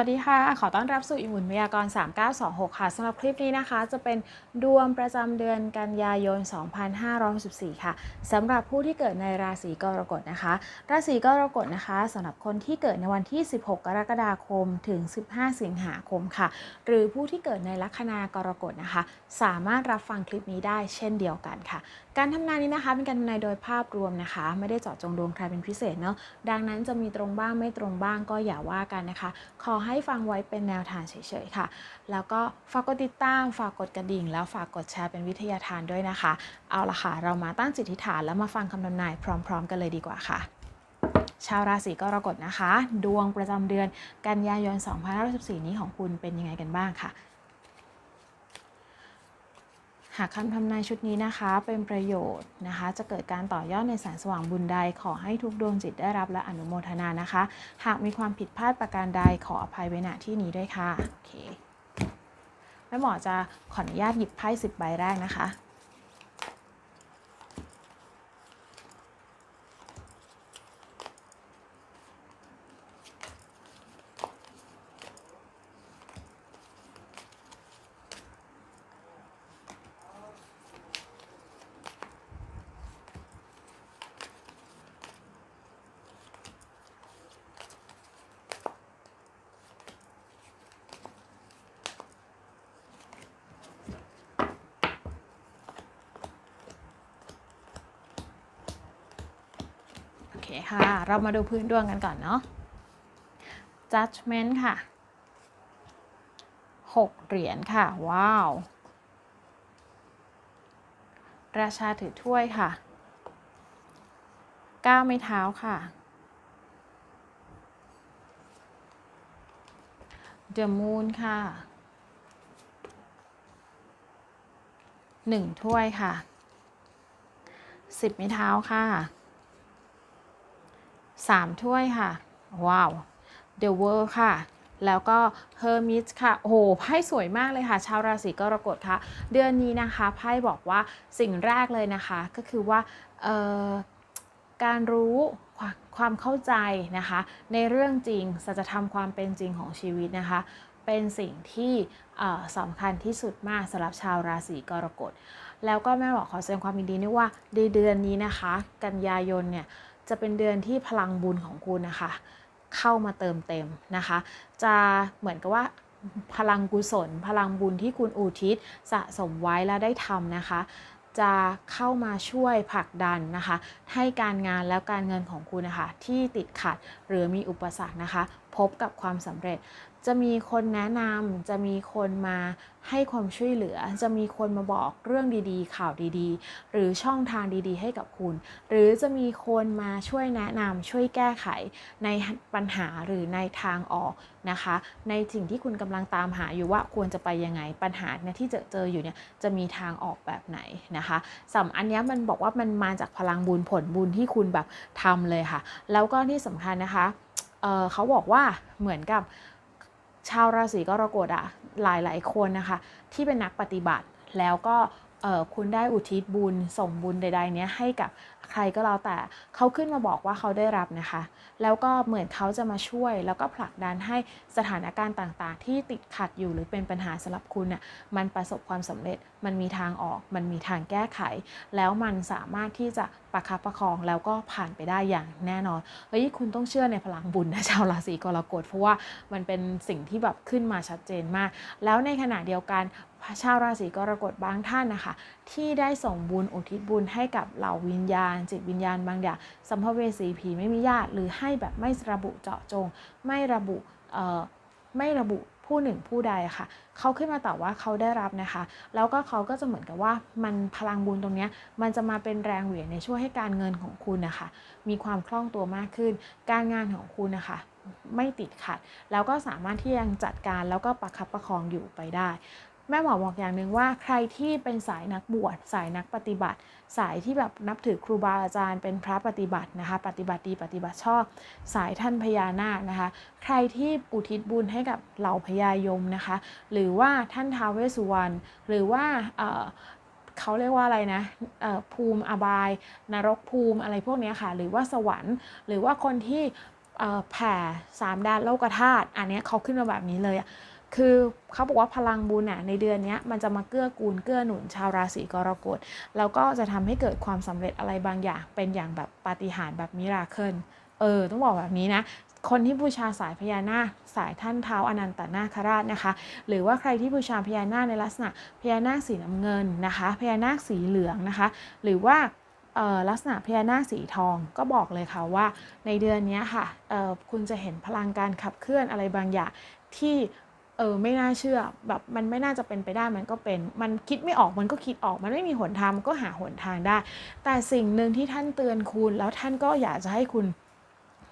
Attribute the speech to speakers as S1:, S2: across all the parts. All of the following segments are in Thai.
S1: สวัสดีค่ะ ขอต้อนรับสู่อิมุนพยากรณ์3926 ค่ะสำหรับคลิปนี้นะคะ จะเป็นดวงประจำเดือนกันยายน 2564 ค่ะสำหรับผู้ที่เกิดในราศีกรกฎนะคะ ราศีกรกฎนะคะสำหรับคนที่เกิดในวันที่ 16 กรกฎาคมถึง 15 สิงหาคมค่ะ หรือผู้ที่เกิดในลัคนากรกฎนะคะ สามารถรับฟังคลิปนี้ได้เช่นเดียวกันค่ะ การทำนายนี้นะคะเป็นการทำนายโดยภาพรวมนะคะ ไม่ได้เจาะจงดวงใครเป็นพิเศษเนาะดังนั้นจะมีตรงบ้างไม่ตรงบ้างก็อย่าว่ากันนะคะขอใให้ฟังไว้เป็นแนวทางเฉยๆค่ะ แล้วก็ฝากกดติดตาม ฝากกดกระดิ่ง แล้วฝากกดแชร์เป็นวิทยาทานด้วยนะคะ เอาละค่ะ เรามาตั้งจิตทิฐานแล้วมาฟังคำทำนายพร้อม ๆ กันเลยดีกว่าค่ะ ชาวราศีกรกฎนะคะ ดวงประจำเดือนกันยายน 2564 นี้ของคุณเป็นยังไงกันบ้างค่ะ หากคำทำนายชุดนี้นะคะเป็นประโยชน์นะคะ จะเกิดการต่อยอดในแสงสว่างบุญใดขอให้ทุกดวงจิตได้รับและอนุโมทนานะคะ หากมีความผิดพลาดประการใดขออภัยไว้ณที่นี้ด้วยค่ะโอเคแม่หมอจะขออนุญาตหยิบไพ่สิบใบแรกนะคะ คค่ะ เรามาดูพื้นดวงกันก่อนเนาะ judgment ค่ะ 6 เหรียญค่ะ ว้าว ราชาถือถ้วยค่ะ 9 ไม้เท้าค่ะ The Moon ค่ะ 1 ถ้วยค่ะ 10 ไม้เท้าค่ะ สามถ้วยค่ะ ว้าว The World ค่ะ แล้วก็ Hermit ค่ะ โอ้โห ไพ่สวยมากเลยค่ะ ชาวราศีกรกฎค่ะเดือนนี้นะคะไพ่บอกว่าสิ่งแรกเลยนะคะก็คือว่าการรู้ความความเข้าใจนะคะ ในเรื่องจริงสัจธรรมความเป็นจริงของชีวิตนะคะ เป็นสิ่งที่สำคัญที่สุดมากสำหรับชาวราศีกรกฎแล้วก็แม่บอกขอแสดงความยินดีด้วยว่าในเดือนนี้นะคะ กันยายนเนี่ย จะเป็นเดือนที่พลังบุญของคุณนะคะ เข้ามาเติมเต็มนะคะ จะเหมือนกับว่าพลังกุศล พลังบุญที่คุณอุทิศสะสมไว้และได้ทำนะคะ จะเข้ามาช่วยผลักดันนะคะ ให้การงานแล้วการเงินของคุณนะคะ ที่ติดขัดหรือมีอุปสรรคนะคะ พบกับความสำเร็จ จะมีคนแนะนำจะมีคนมาให้ความช่วยเหลือ จะมีคนมาบอกเรื่องดีๆ ข่าวดีๆ หรือช่องทางดีๆ ให้กับคุณ หรือจะมีคนมาช่วยแนะนำช่วยแก้ไขในปัญหาหรือในทางออกนะคะ ในสิ่งที่คุณกำลังตามหาอยู่ว่าควรจะไปยังไงปัญหาเนี่ยที่เจอเจออยู่เนี่ยจะมีทางออกแบบไหนนะคะสำอันนี้มันบอกว่ามันมาจากพลังบุญผลบุญที่คุณแบบทำเลยค่ะ แล้วก็ที่สำคัญนะคะเเขาบอกว่าเหมือนกับ ชาวราศีกรกฎอะหลายๆ คนนะคะ ที่เป็นนักปฏิบัติแล้วก็คุณได้อุทิศบุญส่งบุญใด ๆ เนี้ยให้กับ ใครก็แล้วแต่เขาขึ้นมาบอกว่าเขาได้รับนะคะ แล้วก็เหมือนเขาจะมาช่วย แล้วก็ผลักดันให้สถานการณ์ต่างๆ ที่ติดขัดอยู่หรือเป็นปัญหาสำหรับคุณน่ะมันประสบความสำเร็จมันมีทางออก มันมีทางแก้ไข แล้วมันสามารถที่จะประคับประคองแล้วก็ผ่านไปได้อย่างแน่นอนเฮ้ยคุณต้องเชื่อในพลังบุญนะชาวราศีกรกฎเพราะว่ามันเป็นสิ่งที่แบบขึ้นมาชัดเจนมาก แล้วในขณะเดียวกัน ชาวราศีกรกฎบางท่านนะคะ ที่ได้ส่งบุญอุทิศบุญให้กับเหล่าวิญญาณ จิตวิญญาณบางอย่างสัมภเวสีผีไม่มีญาติ หรือให้แบบไม่ระบุเจาะจง ไม่ระบุไม่ระบุผู้หนึ่งผู้ใดค่ะ เขาขึ้นมาตอบว่าเขาได้รับนะคะ แล้วก็เขาก็จะเหมือนกับว่ามันพลังบุญตรงนี้มันจะมาเป็นแรงเหวี่ยงในช่วยให้การเงินของคุณนะคะ มีความคล่องตัวมากขึ้น การงานของคุณนะคะไม่ติดขัด แล้วก็สามารถที่ยังจัดการแล้วก็ประคับประคองอยู่ไปได้ แม่หมอบอกอย่างหนึ่งว่าใครที่เป็นสายนักบวชสายนักปฏิบัติ สายที่แบบนับถือครูบาอาจารย์เป็นพระปฏิบัตินะคะ ปฏิบัติดีปฏิบัติชอบ สายท่านพญานาคนะคะ ใครที่อุทิศบุญให้กับเหล่าพญายมนะคะ หรือว่าท่านท้าวเวสสุวรรณหรือว่าเเขาเรียกว่าอะไรนะภูมิอบาย นรกภูมิอะไรพวกเนี้ยค่ะ หรือว่าสวรรค์ หรือว่าคนที่แผ่สามด้านโลกธาตุอันเนี้ยเขาขึ้นมาแบบนี้เลยอะ คือเขาบอกว่าพลังบุญน่ะในเดือนนี้มันจะมาเกื้อกูลเกื้อหนุนชาวราศีกรกฎแล้วก็จะทำให้เกิดความสำเร็จอะไรบางอย่าง เป็นอย่างแบบปาฏิหาริย์แบบมิราเคิลเออ ต้องบอกแบบนี้นะ คนที่บูชาสายพญานาคสายท่านเท้าอนันตนาคราชนะคะ หรือว่าใครที่บูชาพญานาคในลักษณะพญานาคสีน้ำเงินนะคะพญานาคสีเหลืองนะคะ หรือว่าลักษณะพญานาคสีทองก็บอกเลยค่ะว่าในเดือนนี้ค่ะคุณจะเห็นพลังการขับเคลื่อนอะไรบางอย่างที่ เออไม่น่าเชื่อแบบมันไม่น่าจะเป็นไปได้มันก็เป็น มันคิดไม่ออกมันก็คิดออกมันไม่มีหนทางมันก็หาหนทางได้ แต่สิ่งหนึ่งที่ท่านเตือนคุณแล้วท่านก็อยากจะให้คุณ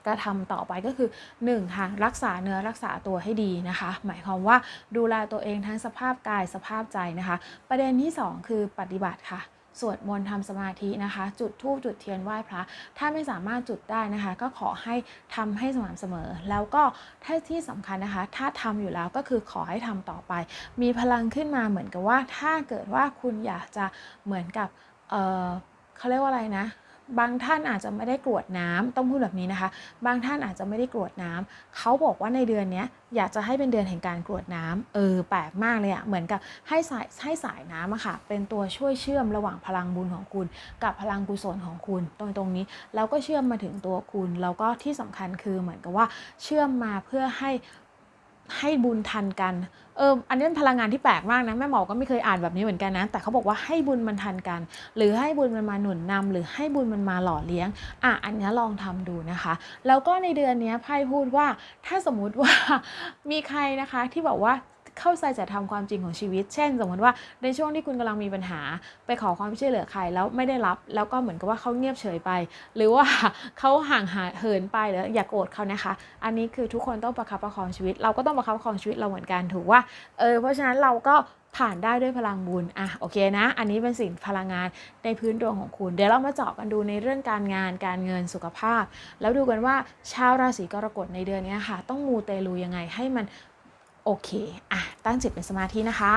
S1: กระทำต่อไปก็คือ1ค่ะรักษาเนื้อรักษาตัวให้ดีนะคะ หมายความว่าดูแลตัวเองทั้งสภาพกายสภาพใจนะคะ ประเด็นที่ 2 คือปฏิบัติค่ะ สวดมนต์ทำสมาธินะคะ จุดธูปจุดเทียนไหว้พระ ถ้าไม่สามารถจุดได้นะคะ ก็ขอให้ทำให้สม่ำเสมอ แล้วก็ถ้าที่สำคัญนะคะ ถ้าทำอยู่แล้วก็คือขอให้ทำต่อไป มีพลังขึ้นมาเหมือนกับว่า ถ้าเกิดว่าคุณอยากจะเหมือนกับเเขาเรียกว่าอะไรนะ บางท่านอาจจะไม่ได้กรวดน้ำต้องพูดแบบนี้นะคะ บางท่านอาจจะไม่ได้กรวดน้ำเขาบอกว่าในเดือนนี้อยากจะให้เป็นเดือนแห่งการกรวดน้ำเออแปลกมากเลยอะเหมือนกับให้สายให้สายน้ำอะค่ะ เป็นตัวช่วยเชื่อมระหว่างพลังบุญของคุณ กับพลังกุศลของคุณตรงตรงนี้แล้วก็เชื่อมมาถึงตัวคุณ แล้วก็ที่สำคัญคือเหมือนกับว่าเชื่อมมาเพื่อให้ให้บุญทันกัน เอออันนี้เป็นพลังงานที่แปลกมากนะแม่หมอก็ไม่เคยอ่านแบบนี้เหมือนกันนะ แต่เขาบอกว่าให้บุญมันทันกัน หรือให้บุญมันมาหนุนนำหรือให้บุญมันมาหล่อเลี้ยงอะอันนี้ลองทำดูนะคะ แล้วก็ในเดือนนี้ไพ่พูดว่าถ้าสมมุติว่ามีใครนะคะที่บอกว่า เข้าใจจะทำความจริงของชีวิต เช่น สมมติว่าในช่วงที่คุณกำลังมีปัญหา ไปขอความช่วยเหลือใครแล้วไม่ได้รับ แล้วก็เหมือนกับว่าเขาเงียบเฉยไป หรือว่าเขาห่างหายเหินไปหรืออย่าโกรธเขานะคะ อันนี้คือทุกคนต้องประคับประคองชีวิต เราก็ต้องประคับประคองชีวิตเราเหมือนกันถูกว่าเออเพราะฉะนั้นเราก็ผ่านได้ด้วยพลังบุญ อะ โอเคนะ อันนี้เป็นสิ่งพลังงานในพื้นดวงของคุณ เดี๋ยวเรามาเจาะกันดูในเรื่องการงาน การเงิน สุขภาพ แล้วดูกันว่าชาวราศีกรกฎในเดือนนี้ค่ะ ต้องมูเตลูยังไงให้มัน โอเค อะ ตั้งจิตเป็นสมาธินะคะ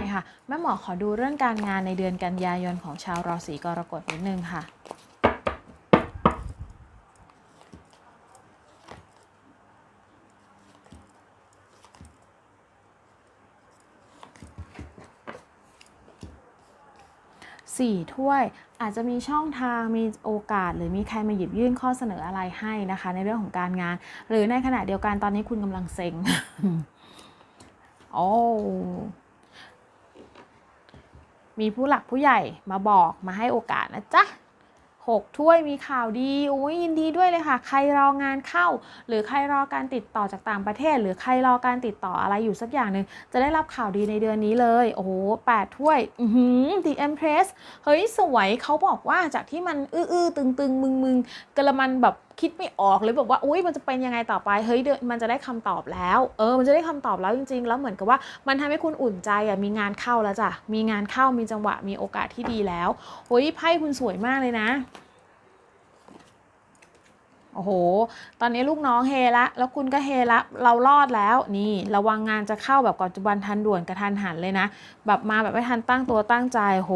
S1: นี่ค่ะ แม่หมอขอดูเรื่องการงานในเดือนกันยายนของชาวราศีกรกฎนิดนึงค่ะ สี่ถ้วย อาจจะมีช่องทางมีโอกาส หรือมีใครมาหยิบยื่นข้อเสนออะไรให้นะคะ ในเรื่องของการงาน หรือในขณะเดียวกันตอนนี้คุณกำลังเซ็งโอ้มีผู้หลักผู้ใหญ่มาบอกมาให้โอกาสนะจ๊ะ หกถ้วยมีข่าวดีโอ้ยยินดีด้วยเลยค่ะ ใครรองานเข้า หรือใครรอการติดต่อจากต่างประเทศ หรือใครรอการติดต่ออะไรอยู่สักอย่างหนึ่งจะได้รับข่าวดีในเดือนนี้เลย โอ้โหแปดถ้วยอือหือ The Empress เฮ้ย สวยเขาบอกว่าจากที่มันอื้อๆตึงๆ มึงๆกระมันแบบ คิดไม่ออกเลยแบบว่าอุ้ยมันจะเป็นยังไงต่อไปเฮ้ยมันจะได้คำตอบแล้ว เออ มันจะได้คำตอบแล้วจริง ๆ แล้วเหมือนกับว่ามันทำให้คุณอุ่นใจอะมีงานเข้าแล้วจ้ะมีงานเข้ามีจังหวะมีโอกาสที่ดีแล้วโอ้ยไพ่คุณสวยมากเลยนะโอ้โห ตอนนี้ลูกน้องเฮละ แล้วคุณก็เฮละ เรารอดแล้ว นี่ ระวังงานจะเข้าแบบปัจจุบันทันด่วนกระทันหันเลยนะ แบบมาแบบไม่ทันตั้งตัวตั้งใจ โห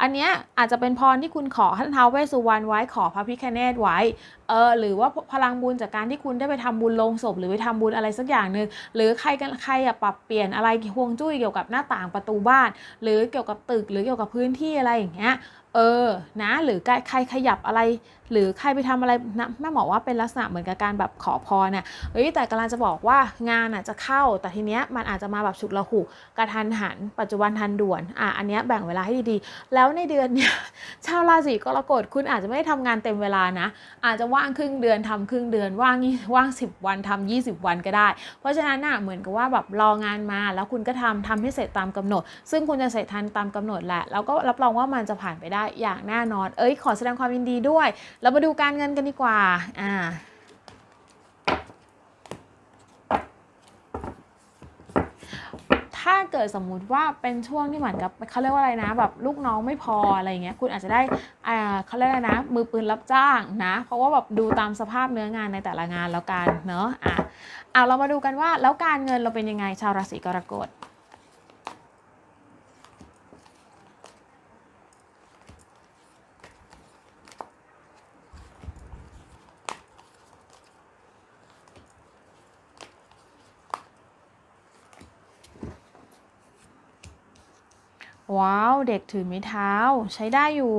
S1: อันเนี้ยอาจจะเป็นพรที่คุณขอท่านท้าวเวสสุวรรณไว้ ขอพระพิคเนตไว้ เออหรือว่าพลังบุญจากการที่คุณได้ไปทำบุญลงศพ หรือไปทำบุญอะไรสักอย่างหนึ่งหรือใครกันใครอะปรับเปลี่ยนอะไรฮวงจุ้ยเกี่ยวกับหน้าต่างประตูบ้าน หรือเกี่ยวกับตึกหรือเกี่ยวกับพื้นที่อะไรอย่างเงี้ยเออ นะ หรือใครขยับอะไร หรือใครไปทำอะไรนะแม่หมอว่าเป็นลักษณะเหมือนกับการแบบขอพรเนี่ยเฮ้ย แต่กำลังจะบอกว่างานอะจะเข้า แต่ทีเนี้ยมันอาจจะมาแบบฉุกละหุกกระทันหัน ปัจจุบันทันด่วน อะ อันเนี้ยแบ่งเวลาให้ดีๆ แล้วในเดือนเนี้ยชาวราศีกรกฎคุณอาจจะไม่ได้ทำงานเต็มเวลานะ อาจจะว่าางครึ่งเดือนทำครึ่งเดือนว่างยี่ว่าง 10 วันทำ20 วันก็ได้ เพราะฉะนั้นน่ะเหมือนกับว่าแบบรองานมาแล้วคุณก็ทำทำให้เสร็จตามกำหนด ซึ่งคุณจะเสร็จทันตามกำหนดแหละแล้วก็รับรองว่ามันจะผ่านไปได้อย่างแน่นอน เอ้ยขอแสดงความยินดีด้วย เรามาดูการเงินกันดีกว่าอ่า ถ้าเกิดสมมุติว่าเป็นช่วงที่เหมือนกับเขาเรียกว่าอะไรนะ แบบลูกน้องไม่พออะไรเงี้ยคุณอาจจะได้อ่าเขาเรียกอะไรนะ มือปืนรับจ้างนะ เพราะว่าแบบดูตามสภาพเนื้องานในแต่ละงานแล้วกันเนอะอะเอาเรามาดูกันว่าแล้วการเงินเราเป็นยังไงชาวราศีกรกฎ ว้าว เด็กถือไม้เท้าใช้ได้อยู่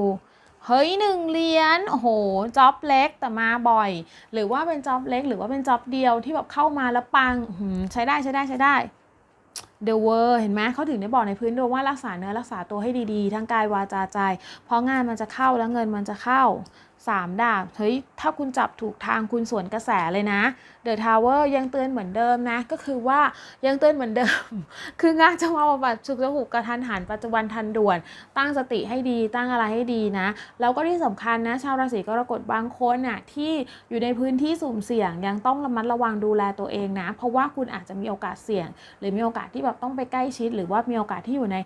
S1: เฮ้ยหนึ่งเหรียญโอ้โหจ็อบเล็กแต่มาบ่อย หรือว่าเป็นจ็อบเล็ก หรือว่าเป็นจ็อบเดียวที่แบบเข้ามาแล้วปังใช้ได้ใช้ได้ใช้ได้เดอะเวอร์เห็นไหมเขาถึงได้บอกในพื้นดวงว่ารักษาเนื้อรักษาตัวให้ดีๆ ทั้งกายวาจาใจ เพราะงานมันจะเข้าแล้วเงินมันจะเข้า สามดาบ เฮ้ย ถ้าคุณจับถูกทางคุณสวนกระแสเลยนะเดอะทาวเวอร์ยังเตือนเหมือนเดิมนะ ก็คือว่ายังเตือนเหมือนเดิม คืองานจะมาบำบัดฉุกจะหุกกระทันหันปัจจุบันทันด่วน ตั้งสติให้ดี ตั้งอะไรให้ดีนะ แล้วก็ที่สำคัญนะ ชาวราศีกรกฎบางคนน่ะที่อยู่ในพื้นที่สุ่มเสี่ยง ยังต้องระมัดระวังดูแลตัวเองนะ เพราะว่าคุณอาจจะมีโอกาสเสี่ยง หรือมีโอกาสที่แบบต้องไปใกล้ชิด หรือว่ามีโอกาสที่อยู่ใน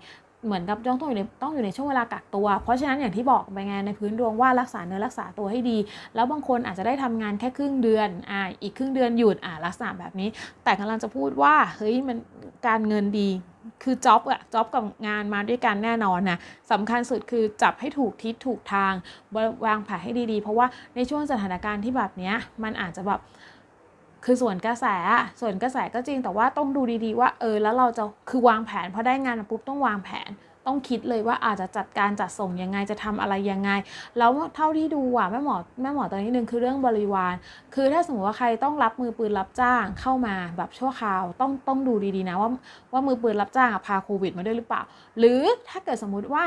S1: เหมือนกับต้องต้องอยู่ในต้องอยู่ในช่วงเวลากักตัว เพราะฉะนั้นอย่างที่บอกไปไงในพื้นดวงว่ารักษาเนื้อรักษาตัวให้ดี แล้วบางคนอาจจะได้ทำงานแค่ครึ่งเดือนอ่าอีกครึ่งเดือนหยุดอ่าลักษณะแบบนี้ แต่กำลังจะพูดว่าเฮ้ยมันการเงินดีคือจ็อบอะจ็อบกับงานมาด้วยกันแน่นอนนะสำคัญสุดคือจับให้ถูกทิศถูกทางวางแผนให้ดีๆ เพราะว่าในช่วงสถานการณ์ที่แบบนี้มันอาจจะแบบ คือส่วนกระแสส่วนกระแสก็จริงแต่ว่าต้องดูดีๆว่าเออแล้วเราจะคือวางแผนพอได้งานมาปุ๊บต้องวางแผน ต้องคิดเลยว่าอาจจะจัดการจัดส่งยังไงจะทำอะไรยังไง แล้วเท่าที่ดูอะแม่หมอแม่หมอตอนนี้หนึ่งคือเรื่องบริวาร คือถ้าสมมติว่าใครต้องรับมือปืนรับจ้างเข้ามาแบบชั่วคราวต้องต้องดูดีๆนะว่าว่ามือปืนรับจ้างพาโควิดมาด้วยหรือเปล่า หรือถ้าเกิดสมมุติว่า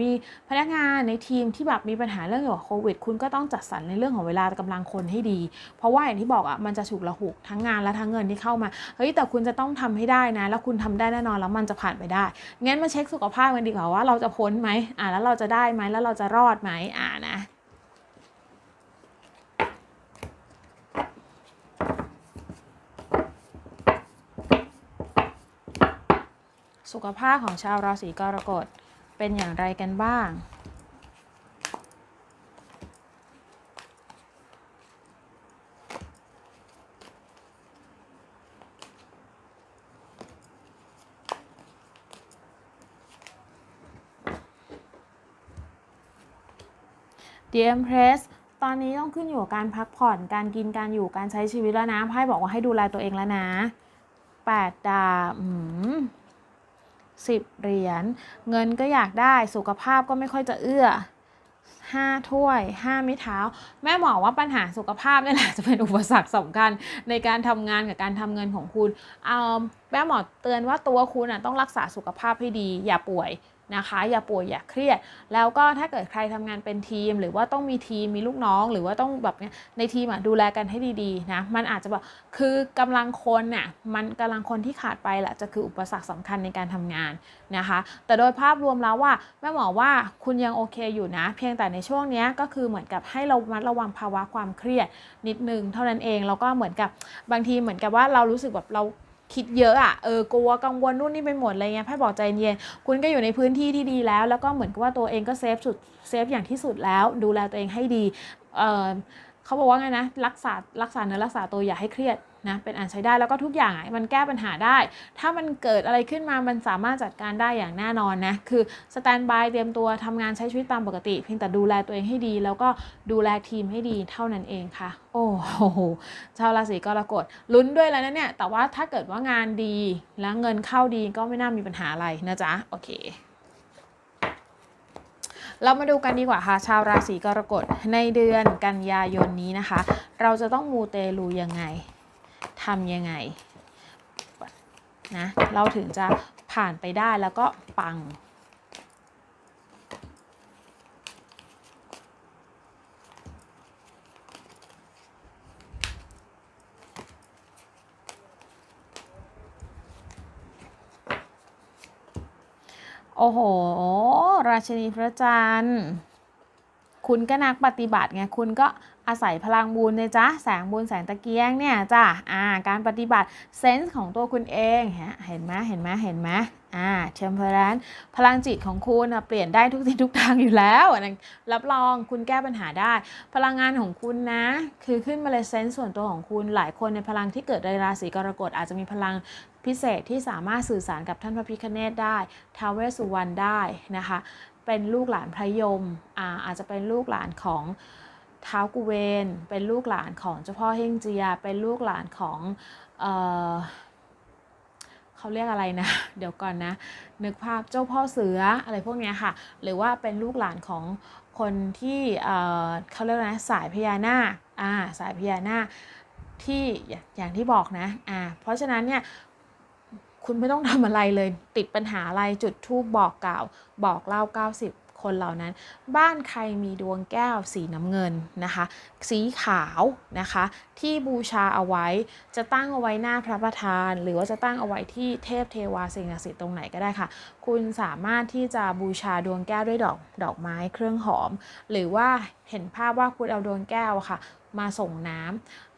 S1: มีพนักงานในทีมที่แบบมีปัญหาเรื่องเกี่ยวกับโควิด คุณก็ต้องจัดสรรในเรื่องของเวลากำลังคนให้ดี เพราะว่าอย่างที่บอกอะมันจะฉุกละหุกทั้งงานและทั้งเงินที่เข้ามาเฮ้ยแต่คุณจะต้องทำให้ได้นะ แล้วคุณทำได้แน่นอนแล้วมันจะผ่านไปได้งั้นมาเช็คสุขภาพกันดีกว่าว่าเราจะพ้นไหมอ่าแล้วเราจะได้ไหมแล้วเราจะรอดไหมอ่านะสุขภาพของชาวราศีกรกฎ เป็นอย่างไรกันบ้าง The Empress ตอนนี้ต้องขึ้นอยู่กับการพักผ่อน การกิน การอยู่ การใช้ชีวิตแล้วนะไพ่บอกว่าให้ดูแลตัวเองแล้วนะ 8 ดาบ อืมสิบเหรียญ เงินก็อยากได้ สุขภาพก็ไม่ค่อยจะเอื้อห้าถ้วยห้าไม้เท้า แม่หมอว่าปัญหาสุขภาพนี่แหละจะเป็นอุปสรรคสำคัญในการทำงานกับการทำเงินของคุณเอาแม่หมอเตือนว่าตัวคุณอะต้องรักษาสุขภาพให้ดี อย่าป่วย นะคะ อย่าป่วยอย่าเครียด แล้วก็ถ้าเกิดใครทำงานเป็นทีม หรือว่าต้องมีทีมมีลูกน้อง หรือว่าต้องแบบเนี้ยในทีมอะดูแลกันให้ดีๆนะมันอาจจะแบบคือกำลังคนน่ะมันกำลังคนที่ขาดไปแหละจะคืออุปสรรคสำคัญในการทำงานนะคะ แต่โดยภาพรวมแล้วว่าแม่หมอว่าคุณยังโอเคอยู่นะ เพียงแต่ในช่วงนี้ก็คือเหมือนกับให้เรามัดระวังภาวะความเครียดนิดนึงเท่านั้นเองแล้วก็เหมือนกับบางทีเหมือนกับว่าเรารู้สึกแบบเรา คิดเยอะอะเออกลัวกังวลนู่นนี่ไปหมดอะไรเงี้ยไพ่บอกใจเย็นคุณก็อยู่ในพื้นที่ที่ดีแล้ว แล้วก็เหมือนกับว่าตัวเองก็เซฟสุดเซฟอย่างที่สุดแล้ว ดูแลตัวเองให้ดีเออเขาบอกว่าไงนะรักษารักษาเนื้อรักษาตัวอย่าให้เครียด นะเป็นอันใช้ได้แล้วก็ทุกอย่างมันแก้ปัญหาได้ ถ้ามันเกิดอะไรขึ้นมามันสามารถจัดการได้อย่างแน่นอนนะ คือสแตนบายเตรียมตัวทำงานใช้ชีวิตตามปกติ เพียงแต่ดูแลตัวเองให้ดี แล้วก็ดูแลทีมให้ดีเท่านั้นเองค่ะ โอ้โหชาวราศีกรกฎลุ้นด้วยแล้วนะเนี่ย แต่ว่าถ้าเกิดว่างานดีแล้วเงินเข้าดีก็ไม่น่ามีปัญหาอะไรนะจ๊ะโอเคเรามาดูกันดีกว่าค่ะ ชาวราศีกรกฎในเดือนกันยายนนี้นะคะ เราจะต้องมูเตลูยังไงำยังไงนะเราถึงจะผ่านไปได้แล้วก็ปังโอ้โห ราชินีพระจันทร์ คุณก็นักปฏิบัติไงคุณก็อาศัยพลังบุญนะจ๊ะแสงบุญแสงตะเกียงเนี่ยจ้ะอ่าการปฏิบัติเซนส์ของตัวคุณเองเห็นไหมเห็นไหมเห็นไหมอ่าเทมเพลนพลังจิตของคุณเปลี่ยนได้ทุกทิศทุกทางอยู่แล้วนะรับรองคุณแก้ปัญหาได้ พลังงานของคุณนะ คือขึ้นมาเลยเซนส์ส่วนตัวของคุณหลายคนในพลังที่เกิดในราศีกรกฎอาจจะมีพลังพิเศษที่สามารถสื่อสารกับท่านพระพิฆเนศได้ทาวเวสุวรรณได้นะคะ เป็นลูกหลานพระยมอ่าอาจจะเป็นลูกหลานของท้าวกุเวน เป็นลูกหลานของเจ้าพ่อเฮงเจีย เป็นลูกหลานของเออเขาเรียกอะไรนะ เดี๋ยวก่อนนะ นึกภาพเจ้าพ่อเสืออะไรพวกเนี้ยค่ะ หรือว่าเป็นลูกหลานของคนที่เอ่อเขาเรียกนะสายพญานาคอ่าสายพญานาคที่อย่างอย่างที่บอกนะอ่าเพราะฉะนั้นเนี่ย คุณไม่ต้องทำอะไรเลย ติดปัญหาอะไรจุดทูบบอกกล่าว บอกเล่า 90 คนเหล่านั้น บ้านใครมีดวงแก้วสีน้ำเงินนะคะ สีขาวนะคะ ที่บูชาเอาไว้จะตั้งเอาไว้หน้าพระประธาน หรือว่าจะตั้งเอาไว้ที่เทพเทวาสิ่งศักดิ์สิทธิ์ตรงไหนก็ได้ค่ะ คุณสามารถที่จะบูชาดวงแก้วด้วยดอกดอกไม้เครื่องหอม หรือว่าเห็นภาพว่าคุณเอาดวงแก้วค่ะมาส่งน้ำเอ่อ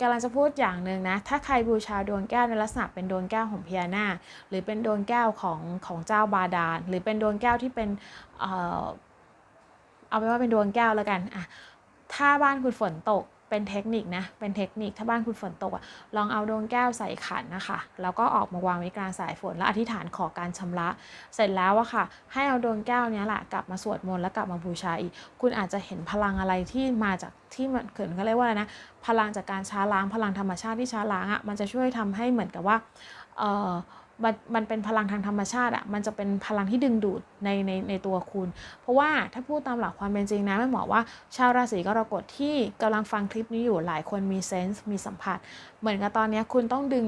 S1: กำลังจะพูดอย่างหนึ่งนะ ถ้าใครบูชาดวงแก้วในลักษณะเป็นดวงแก้วของพญานาคหรือเป็นดวงแก้วของของเจ้าบาดาล หรือเป็นดวงแก้วที่เป็นเอาเป็นว่าเป็นดวงแก้วแล้วกันอะถ้าบ้านคุณฝนตก เป็นเทคนิคนะ เป็นเทคนิคถ้าบ้านคุณฝนตกอะลองเอาดวงแก้วใส่ขันนะคะ แล้วก็ออกมาวางไว้กลางสายฝนแล้วอธิษฐานขอการชำระ เสร็จแล้วอะค่ะ ให้เอาดวงแก้วนี้แหละกลับมาสวดมนต์แล้วกลับมาบูชาอีก คุณอาจจะเห็นพลังอะไรที่มาจากที่มันเขินก็เรียกว่าอะไรนะ พลังจากการช้าล้าง พลังธรรมชาติที่ช้าล้างอะ่ะมันจะช่วยทำให้เหมือนกับว่าเออ มันมันเป็นพลังทางธรรมชาติอะ่ะมันจะเป็นพลังที่ดึงดูดในในในตัวคุณ เพราะว่าถ้าพูดตามหลักความเป็นจริงนะแม่หมอว่า ชาวราศีกรกฎที่กำลังฟังคลิปนี้อยู่หลายคนมีเซนส์มีสัมผัส เหมือนกับตอนนี้คุณต้องดึง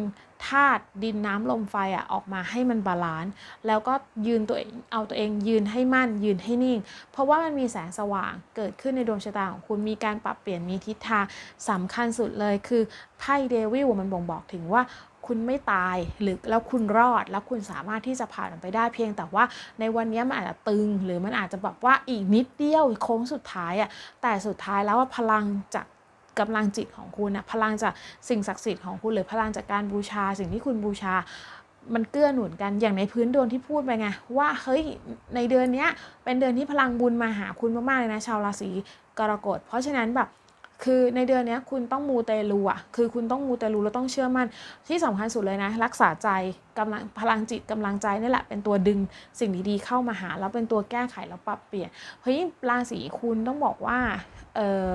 S1: ธาตุดินน้ำลมไฟอะออกมาให้มันบาลานซ์แล้วก็ยืนตัวเองเอาตัวเองยืนให้มั่น ยืนให้นิ่ง เพราะว่ามันมีแสงสว่างเกิดขึ้นในดวงชะตาของคุณมีการปรับเปลี่ยนมีทิศทางสำคัญสุดเลยคือไพ่เดวิลมันบ่งบอกถึงว่า คุณไม่ตายหรือแล้วคุณรอดแล้วคุณสามารถที่จะผ่านมันไปได้เพียงแต่ว่าในวันนี้มันอาจจะตึง หรือมันอาจจะแบบว่าอีกนิดเดียวโค้งสุดท้ายอะแต่สุดท้ายแล้วว่าพลังจากกำลังจิตของคุณนะพลังจากสิ่งศักดิ์สิทธิ์ของคุณหรือพลังจากการบูชา สิ่งที่คุณบูชา มันเกื้อหนุนกันอย่างในพื้นดวงที่พูดไปไงว่าเฮ้ยในเดือนนี้เป็นเดือนที่พลังบุญมาหาคุณมากๆเลยนะชาวราศีกรกฎเพราะฉะนั้นแบบ คือในเดือนนี้คุณต้องมูเตลูอะคือคุณต้องมูเตลูแล้วต้องเชื่อมั่น ที่สำคัญสุดเลยนะ รักษาใจกำลังพลังจิตกำลังใจนี่แหละเป็นตัวดึงสิ่งดีๆเข้ามาหา แล้วเป็นตัวแก้ไขแล้วปรับเปลี่ยนเฮ้ยราศีคุณต้องบอกว่าเออ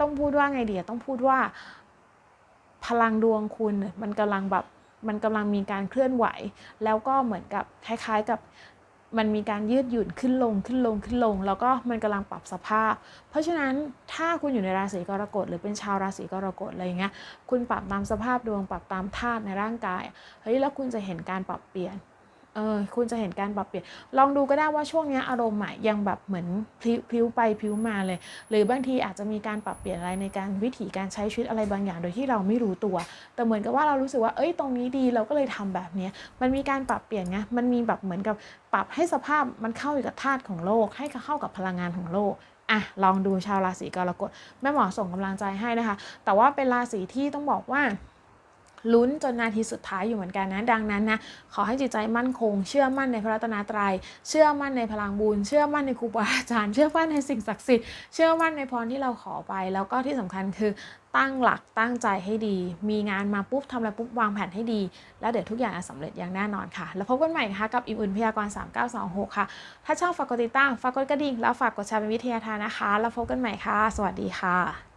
S1: ต้องพูดว่าไงเดียต้องพูดว่า พลังดวงคุณมันกำลังแบบมันกำลังมีการเคลื่อนไหว แล้วก็เหมือนกับคล้ายๆกับ มันมีการยืดหยุ่นขึ้นลงขึ้นลงขึ้นลง แล้วก็มันกำลังปรับสภาพ เพราะฉะนั้นถ้าคุณอยู่ในราศีกรกฎหรือเป็นชาวราศีกรกฎอะไรอย่างเงี้ยคุณปรับตามสภาพดวงปรับตามธาตุในร่างกายเฮ้ยแล้วคุณจะเห็นการปรับเปลี่ยน เออคุณจะเห็นการปรับเปลี่ยน ลองดูก็ได้ว่าช่วงนี้อารมณ์อะยังแบบเหมือนพลิ้วไปพลิ้วมาเลย หรือบางทีอาจจะมีการปรับเปลี่ยนอะไรในการวิถีการใช้ชีวิตอะไรบางอย่างโดยที่เราไม่รู้ตัว แต่เหมือนกับว่าเรารู้สึกว่าเอ้ยตรงนี้ดีเราก็เลยทำแบบนี้มันมีการปรับเปลี่ยนไงมันมีแบบเหมือนกับปรับให้สภาพมันเข้ากับธาตุของโลก ให้เข้ากับพลังงานของโลกอะลองดูชาวราศีกรกฎแม่หมอส่งกำลังใจให้นะคะ แต่ว่าเป็นราศีที่ต้องบอกว่า ลุ้นจนนาทีสุดท้ายอยู่เหมือนกันนะ ดังนั้นนะ ขอให้จิตใจมั่นคง เชื่อมั่นในพระรัตนตรยัย เชื่อมั่นในพลังบุญ เชื่อมั่นในครูบาอาจารย์ เชื่อมั่นในสิ่งศักดิ์สิทธิ์ เชื่อมั่นในพรที่เราขอไป แล้วก็ที่สำคัญคือตั้งหลักตั้งใจให้ดี มีงานมาปุ๊บทำอะไรปุ๊บวางแผนให้ดี แล้วเดี๋ยวทุกอย่างจะสำเร็จอย่างแน่นอนค่ะ แล้วพบกันใหม่ค่ะกับอิมอุ่นพยากรณ์3926 ค่ะ ถ้าชอบฝากกดติดตามฝากกดกระดิ่งแล้วฝากกดแชร์เป็นวิทยาทานนะคะ แล้วพบกันใหม่ค่ะ สวัสดีค่ะ